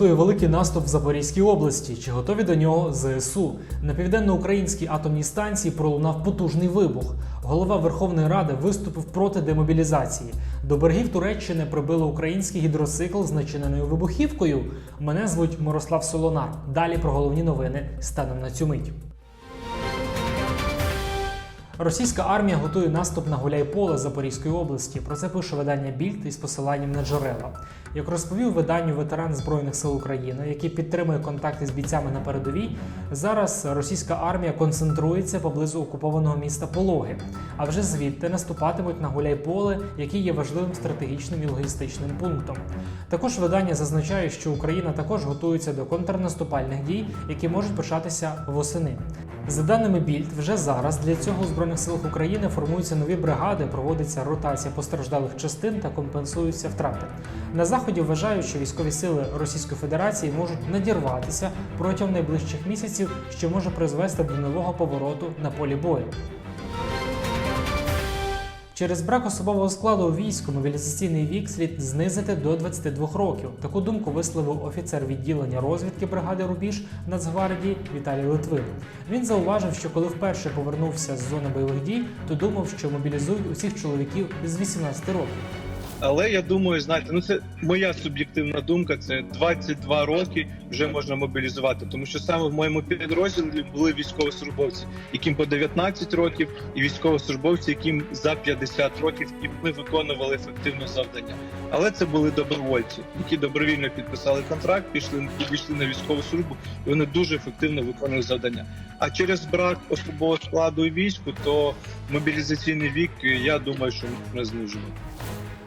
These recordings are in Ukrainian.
Готує великий наступ в Запорізькій області. Чи готові до нього ЗСУ? На південноукраїнській атомній станції пролунав потужний вибух. Голова Верховної Ради виступив проти демобілізації. До берегів Туреччини прибило український гідроцикл з начиненою вибухівкою. Мене звуть Мирослав Солонар. Далі про головні новини станом на цю мить. Російська армія готує наступ на Гуляйполе Запорізької області. Про це пише видання Більд із посиланням на джерела. Як розповів виданню ветеран Збройних сил України, який підтримує контакти з бійцями на передовій, зараз російська армія концентрується поблизу окупованого міста Пологи. А вже звідти наступатимуть на Гуляйполе, який є важливим стратегічним і логістичним пунктом. Також видання зазначає, що Україна також готується до контрнаступальних дій, які можуть початися восени. За даними Більд, вже зараз для цього у збройних силах України формуються нові бригади, проводиться ротація постраждалих частин та компенсуються втрати. На заході вважають, що військові сили Російської Федерації можуть надірватися протягом найближчих місяців, що може призвести до нового повороту на полі бою. Через брак особового складу у війську мобілізаційний вік слід знизити до 22 років. Таку думку висловив офіцер відділення розвідки бригади Рубіж Нацгвардії Віталій Литвин. Він зауважив, що коли вперше повернувся з зони бойових дій, то думав, що мобілізують усіх чоловіків з 18 років. Але я думаю, знаєте, ну це моя суб'єктивна думка. Це 22 роки вже можна мобілізувати, тому що саме в моєму підрозділі були військовослужбовці, яким по 19 років, і військовослужбовці, яким за 50 років, і ми виконували ефективно завдання. Але це були добровольці, які добровільно підписали контракт, пішли пішли на військову службу, і вони дуже ефективно виконували завдання. А через брак особового складу і війську, то мобілізаційний вік, я думаю, що ми знижимо.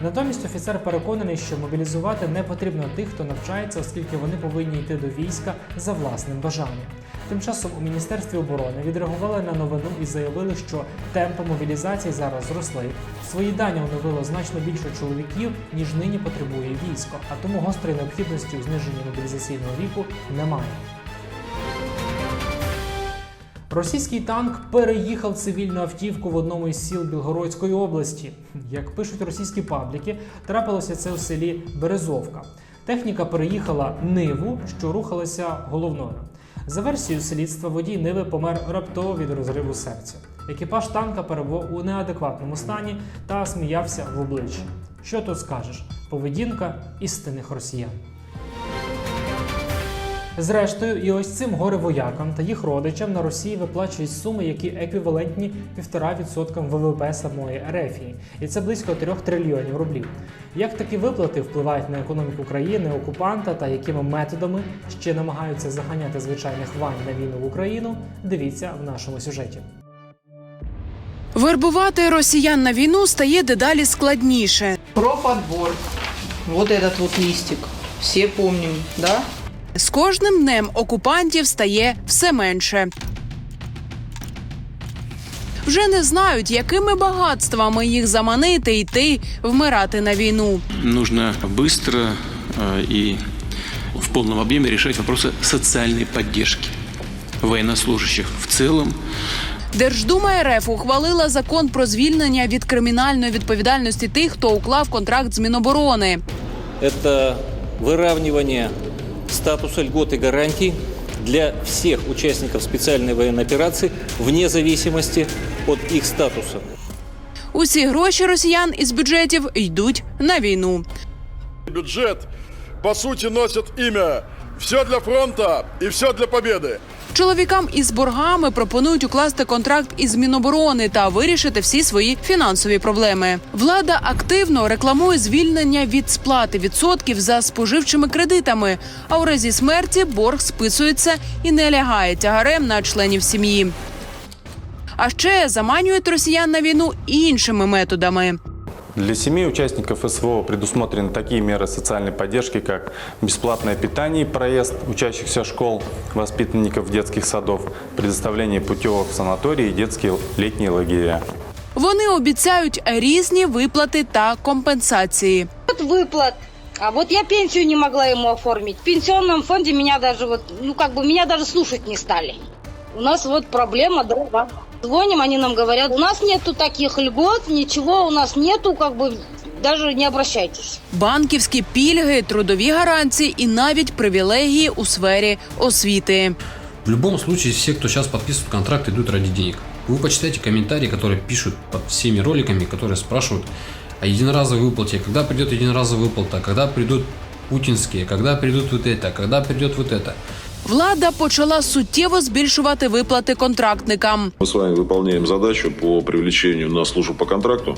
Натомість офіцер переконаний, що мобілізувати не потрібно тих, хто навчається, оскільки вони повинні йти до війська за власним бажанням. Тим часом у міністерстві оборони відреагували на новину і заявили, що темпи мобілізації зараз зросли. Свої дані оновило значно більше чоловіків, ніж нині потребує військо, а тому гострої необхідності у зниженні мобілізаційного віку немає. Російський танк переїхав цивільну автівку в одному із сіл Білгородської області. Як пишуть російські пабліки, трапилося це в селі Березовка. Техніка переїхала Ниву, що рухалася головною. За версією слідства, водій Ниви помер раптово від розриву серця. Екіпаж танка перебував у неадекватному стані та сміявся в обличчя. Що тут скажеш? Поведінка істинних росіян. Зрештою, і ось цим горе-воякам та їх родичам на Росії виплачують суми, які еквівалентні 1,5% ВВП самої Ерефії, і це близько 3 трильйонів рублів. Як такі виплати впливають на економіку країни, окупанта та якими методами ще намагаються заганяти звичайних вань на війну в Україну? Дивіться в нашому сюжеті. Вербувати росіян на війну стає дедалі складніше. Про подбор. Вот этот вот листик. Все помним, да? З кожним днем окупантів стає все менше. Вже не знають, якими багатствами їх заманити йти вмирати на війну. нужно быстро э, и в полном объеме решать вопросы социальной поддержки военнослужащих в целом. Держдума РФ ухвалила закон про звільнення від кримінальної відповідальності тих, хто уклав контракт з Міноборони. это выравнивание статуса льгот и гарантий для всех участников специальной военной операции вне зависимости от их статуса. Усі гроші росіян із бюджетів йдуть на війну. Бюджет, по сути, носит имя «Все для фронта и все для победы». Чоловікам із боргами пропонують укласти контракт із Міноборони та вирішити всі свої фінансові проблеми. Влада активно рекламує звільнення від сплати відсотків за споживчими кредитами. А у разі смерті борг списується і не лягає тягарем на членів сім'ї. А ще заманюють росіян на війну іншими методами. Для семей участников СВО предусмотрены такие меры социальной поддержки, как бесплатное питание и проезд учащихся школ, воспитанников детских садов, предоставление путевок в санатории и детские летние лагеря. Вони обіцяють різні виплати та компенсації. Вот выплат. А вот я пенсию не могла ему оформить. В пенсионном фонде меня даже вот, ну как бы меня даже слушать не стали. У нас вот проблема дрова. Звоним, они нам говорят, у нас нету таких льгот, ничего у нас нету, как бы даже не обращайтесь. банківські пільги, трудові гарантії і навіть привілегії у сфері освіти. В любом случае, все, кто сейчас подписывают контракт, идут ради денег. Вы почитайте комментарии, которые пишут под всеми роликами, которые спрашивают о единоразовой выплате, когда придет единоразовая выплата, когда придут путинские, когда придут вот это, когда придет вот это. Влада почала суттєво збільшувати виплати контрактникам. Мы с вами выполняем задачу по привлечению на службу по контракту.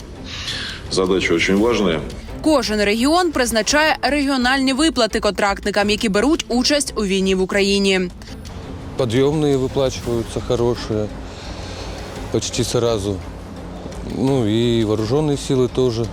Задача очень важная. Кожен регіон призначає регіональні виплати контрактникам, які беруть участь у війні в Україні. Подъемные выплачиваются хорошие почти сразу. Ну и вооруженные силы тоже.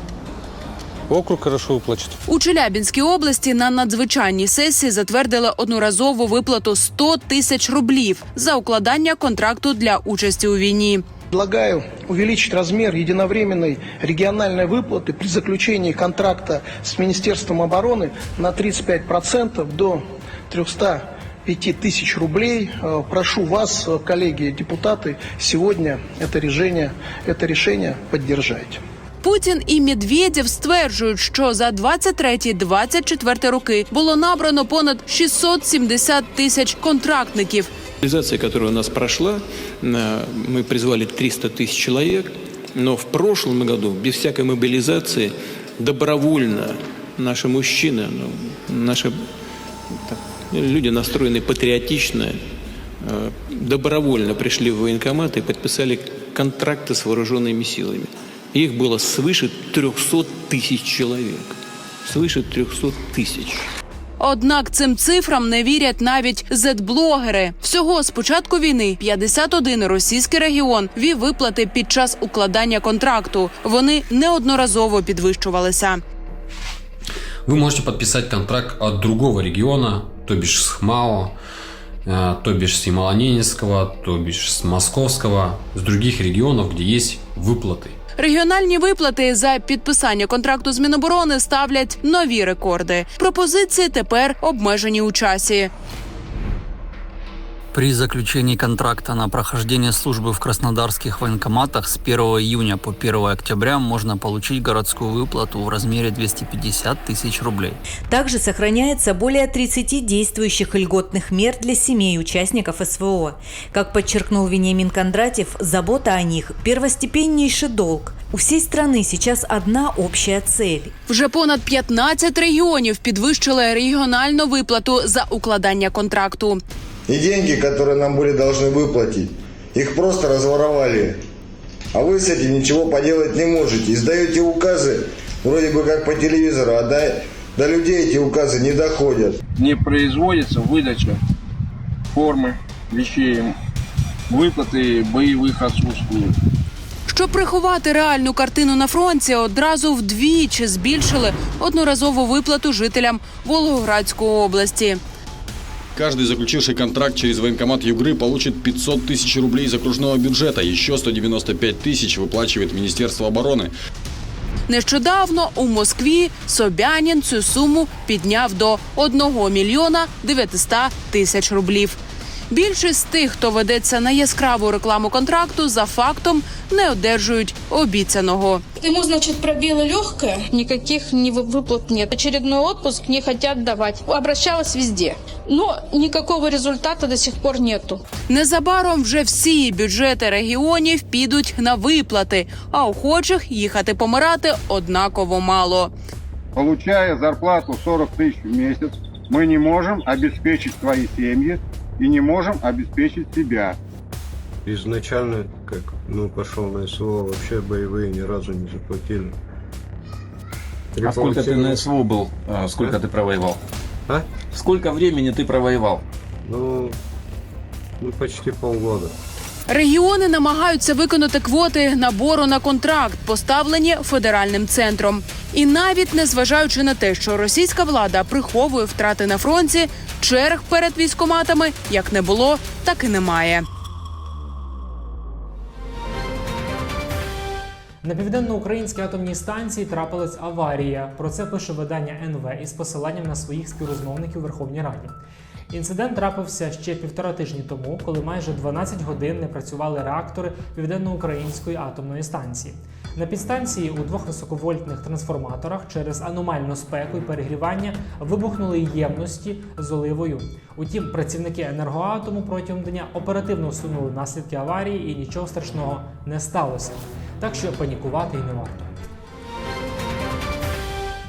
Округ хорошо выплачет. У Челябінській області на надзвичайній сесії затвердили одноразову виплату 100 тисяч рублів за укладання контракту для участі у війні. Предлагаю увеличить размер единовременной региональной выплаты при заключении контракта с Министерством обороны на 35% до 305 тысяч рублей. Э, Прошу вас, э, коллеги депутаты, сегодня это решение, это решение поддержать. Путін і Медведєв стверджують, що за 23-24 роки було набрано понад 670 тисяч контрактників. Мобилизация, которая у нас прошла, э, мы призвали 300 тысяч человек, но в прошлом году без всякой мобилизации добровольно наши мужчины, ну, наши так, люди настроены патриотично, э, добровольно пришли в военкомат и подписали контракты с вооруженными силами. Их было свыше 300 тысяч человек. Свыше 300 тысяч. Однак цим цифрам не вірять навіть зетблогери. Всього з початку війни 51 російський регіон вів виплати під час укладання контракту. Вони неодноразово підвищувалися. Вы можете подписать контракт от другого региона, то бишь с ХМАО, э, то бишь с Ямало-Ненецкого, то бишь с Московского, с других регионов, где есть выплаты. Регіональні виплати за підписання контракту з Міноборони ставлять нові рекорди. Пропозиції тепер обмежені у часі. При заключении контракта на прохождение службы в краснодарских военкоматах с 1 июня по 1 октября можно получить городскую выплату в размере 250 тысяч рублей. Также сохраняется более 30 действующих льготных мер для семей участников СВО. Как подчеркнул Вениамин Кондратьев, забота о них – первостепеннейший долг. У всей страны сейчас одна общая цель Вже понад 15 регіонів підвищили регіональну виплату за укладання контракту. И деньги, которые нам были должны выплатить, их просто разворовали. А вы с этим ничего поделать не можете. Издаете указы, вроде бы как по телевизору, а до, до людей эти указы не доходят. не производится выдача формы, вещей, выплаты боевых отсутствуют. Щоб приховати реальну картину на фронті, одразу вдвічі збільшили одноразову виплату жителям Волгоградської області. Каждый заключивший контракт через военкомат Югры получит 500 тысяч рублей из окружного бюджета. Еще 195 тысяч выплачивает Министерство обороны. Нещодавно у Москві Собянін цю суму підняв до 1 мільйона 900 тисяч рублів. Більшість з тих, хто ведеться на яскраву рекламу контракту, за фактом не одержують обіцяного. Ему, значит, пробило легкое, никаких ни вы- выплат нет. Очередной отпуск не хотят давать. Обращалась везде, но никакого результата до сих пор нету. Незабаром вже всі бюджети регіонів підуть на виплати, а охочих їхати помирати однаково мало. Получая зарплату 40 тысяч в месяц, мы не можем обеспечить свои семьи И не можем обеспечить себя. Изначально, как ну пошел на СВО, вообще боевые ни разу не заплатили. А сколько ты на СВО был? А, Сколько ты провоевал? А? Сколько времени ты провоевал? Ну, ну почти полгода. Регіони намагаються виконати квоти набору на контракт, поставлені федеральним центром. І навіть незважаючи на те, що російська влада приховує втрати на фронті, черг перед військоматами як не було, так і немає. На південноукраїнській атомній станції трапилась аварія. Про це пише видання НВ із посиланням на своїх співрозмовників у Верховній Раді. Інцидент трапився ще півтора тижні тому, коли майже 12 годин не працювали реактори південноукраїнської атомної станції. На підстанції у двох високовольтних трансформаторах через аномальну спеку і перегрівання вибухнули ємності з оливою. Утім, працівники енергоатому протягом дня оперативно усунули наслідки аварії і нічого страшного не сталося. Так що панікувати й не варто.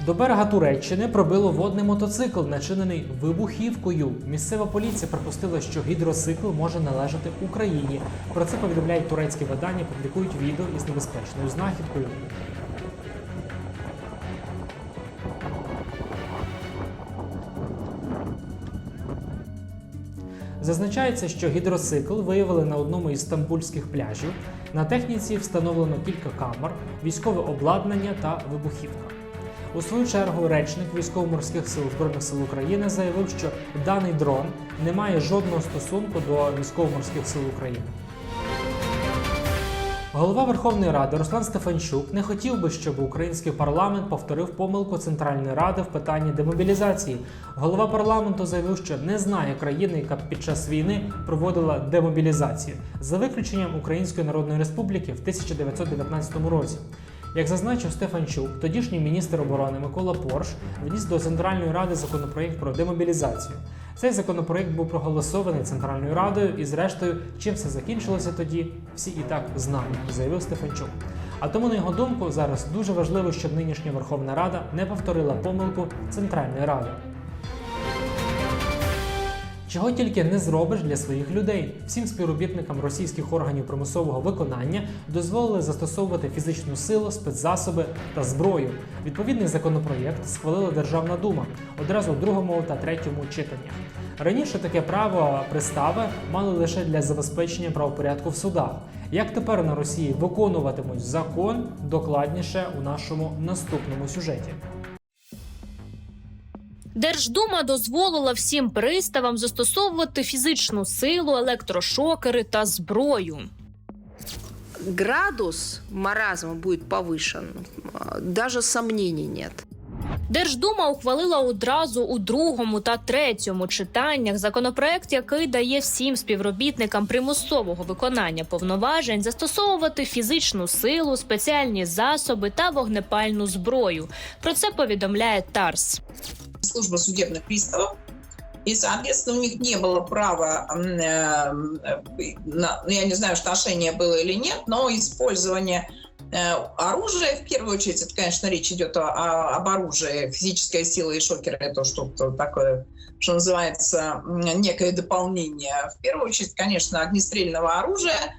До берега Туреччини пробило водний мотоцикл, начинений вибухівкою. Місцева поліція припустила, що гідроцикл може належати Україні. Про це повідомляють турецькі видання, публікують відео із небезпечною знахідкою. Зазначається, що гідроцикл виявили на одному із стамбульських пляжів. На техніці встановлено кілька камер, військове обладнання та вибухівка. У свою чергу речник військово-морських сил збройних сил України заявив, що даний дрон не має жодного стосунку до військово-морських сил України. Голова Верховної Ради Руслан Стефанчук не хотів би, щоб український парламент повторив помилку Центральної Ради в питанні демобілізації. Голова парламенту заявив, що не знає країни, яка під час війни проводила демобілізацію, за виключенням Української Народної Республіки в 1919 році. Як зазначив Стефанчук, тодішній міністр оборони Микола Порш вніс до Центральної Ради законопроєкт про демобілізацію. Цей законопроєкт був проголосований Центральною Радою, і зрештою, чим все закінчилося тоді, всі і так знають, заявив Стефанчук. А тому, на його думку, зараз дуже важливо, щоб нинішня Верховна Рада не повторила помилку Центральної Ради. Чого тільки не зробиш для своїх людей. Всім співробітникам російських органів примусового виконання дозволили застосовувати фізичну силу, спецзасоби та зброю. Відповідний законопроєкт схвалила Державна дума одразу у другому та третьому читаннях. Раніше таке право пристави мали лише для забезпечення правопорядку в судах. Як тепер на Росії виконуватимуть закон, докладніше у нашому наступному сюжеті. Держдума дозволила всім приставам застосовувати фізичну силу, електрошокери та зброю. Градус маразма будет повышен, а, даже сомнений нет. Держдума ухвалила одразу у другому та третьому читаннях законопроект, який дає всім співробітникам примусового виконання повноважень застосовувати фізичну силу, спеціальні засоби та вогнепальну зброю. Про це повідомляє ТАРС. Служба судебных приставов. И, соответственно, у них не было права, э, ну, я не знаю, отношение было или нет, но использование э, оружия, в первую очередь, это, конечно, речь идет о- о- об оружии, физическая сила и шокер, это что-то такое, что называется, некое дополнение. В первую очередь, конечно, огнестрельного оружия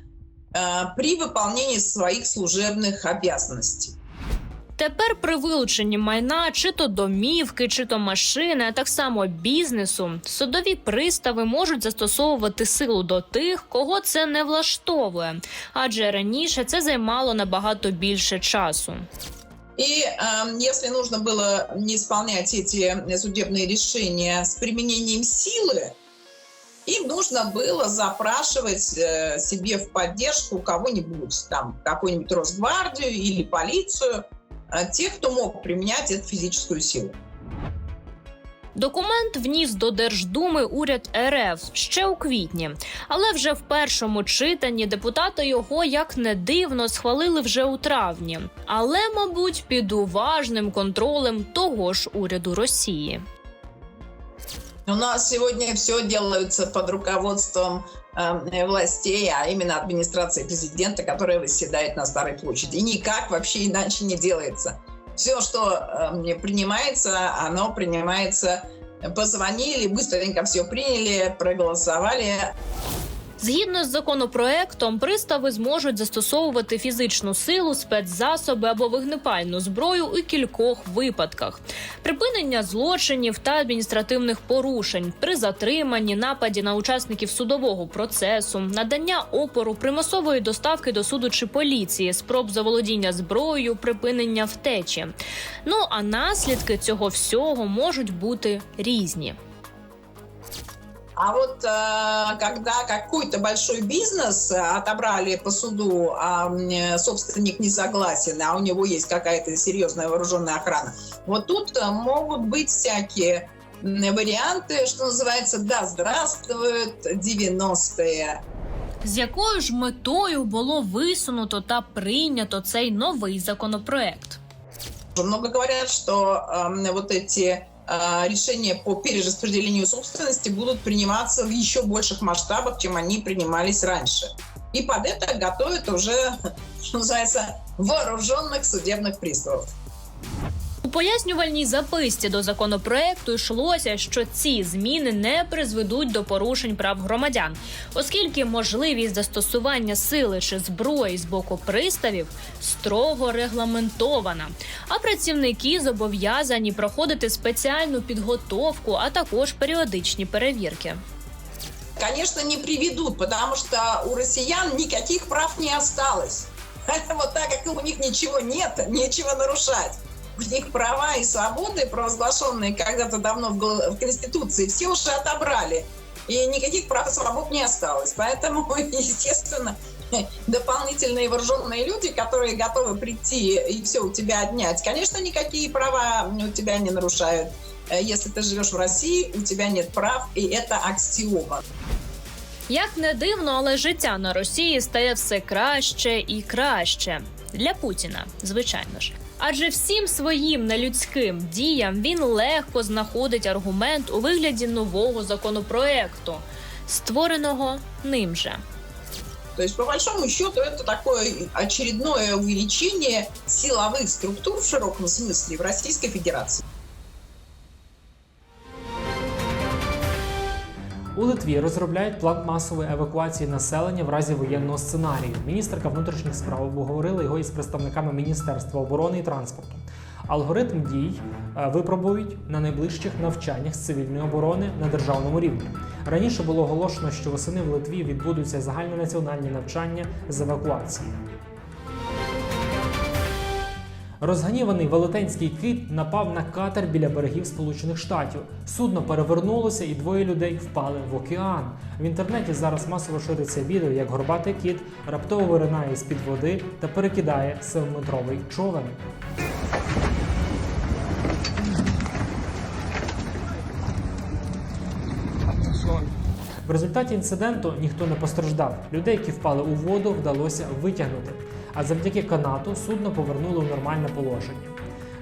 э, при выполнении своих служебных обязанностей. Тепер при вилученні майна, чи то домівки, чи то машини, а так само бізнесу, судові пристави можуть застосовувати силу до тих, кого це не влаштовує, адже раніше це займало набагато більше часу. И э, если нужно было не исполнять эти судебные решения с применением силы, им нужно было запрашивать э, себе в поддержку кого-нибудь, там, какую-нибудь Росгвардию или полицию, э, тех, кто мог применять эту физическую силу. Документ вніс до Держдуми уряд РФ ще у квітні, але вже в першому читанні депутати його як не дивно схвалили вже у травні. Але, мабуть, під уважним контролем того ж уряду Росії. У нас сегодня все делается под руководством властей, а именно администрации президента, которая восседает на Старой площади. И никак вообще иначе не делается. Все, что э, принимается, оно принимается. Позвонили, быстренько все приняли, проголосовали. Згідно з законопроектом, пристави зможуть застосовувати фізичну силу, спецзасоби або вогнепальну зброю у кількох випадках: припинення злочинів та адміністративних порушень при затриманні, нападі на учасників судового процесу, надання опору, примусової доставки до суду чи поліції, спроб заволодіння зброєю, припинення втечі. Ну а наслідки цього всього можуть бути різні. А вот э, когда какой-то большой бизнес э, отобрали по суду, а м, собственник не согласен, а у него есть какая-то серьезная вооруженная охрана, вот тут э, могут быть всякие варианты, что называется, да, здравствуют 90-е. З якою ж метою було висунуто та прийнято цей новий законопроект? Много говорят, что э, вот эти э, решения по перераспределению собственности будут приниматься в еще больших масштабах, чем они принимались раньше. И под это готовят уже, что называется, вооруженных судебных приставов. Пояснювальній записці до законопроекту йшлося, що ці зміни не призведуть до порушень прав громадян, оскільки можливість застосування сили чи зброї з боку приставів строго регламентована. А працівники зобов'язані проходити спеціальну підготовку, а також періодичні перевірки. Конечно, не приведут, потому что у россиян никаких прав не осталось. Вот так как у них ничего нет, нечего нарушать. У них права и свободы, провозглашенные когда-то давно в гол- в Конституции, все уже отобрали. И никаких прав и свобод не осталось. Поэтому, естественно, дополнительные вооруженные люди, которые готовы прийти и все у тебя отнять, конечно, никакие права у тебя не нарушают. Э, Если ты живешь в России, у тебя нет прав, и это аксиома. Як не дивно, але життя на Росії стає все краще і краще для Путіна, звичайно ж. Адже всім своїм нелюдським діям він легко знаходить аргумент у вигляді нового законопроекту, створеного ним же. То есть, по большому счету, это такое очередное увеличение силовых структур в широком смысле в Российской Федерации. У Литві розробляють план масової евакуації населення в разі воєнного сценарію. Міністерка внутрішніх справ обговорила його із представниками Міністерства оборони і транспорту. Алгоритм дій е, випробують на найближчих навчаннях з цивільної оборони на державному рівні. Раніше було оголошено, що восени в Литві відбудуться загальнонаціональні навчання з евакуації. Розганіваний велетенський кит напав на катер біля берегів Сполучених Штатів. Судно перевернулося, і двоє людей впали в океан. В інтернеті зараз масово шириться відео, як горбатий кіт раптово виринає з під води та перекидає семиметровий човен. В результаті інциденту ніхто не постраждав. Людей, які впали у воду, вдалося витягнути. А завдяки канату судно повернули у нормальне положення.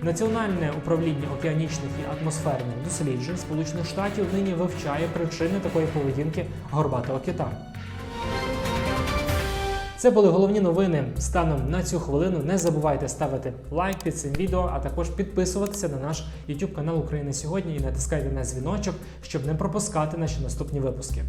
Національне управління океанічних і атмосферних досліджень Сполучених Штатів нині вивчає причини такої поведінки горбатого кита. Це були головні новини станом на цю хвилину. Не забувайте ставити лайк під цим відео, а також підписуватися на наш YouTube канал України сьогодні і натискайте на дзвіночок, щоб не пропускати наші наступні випуски.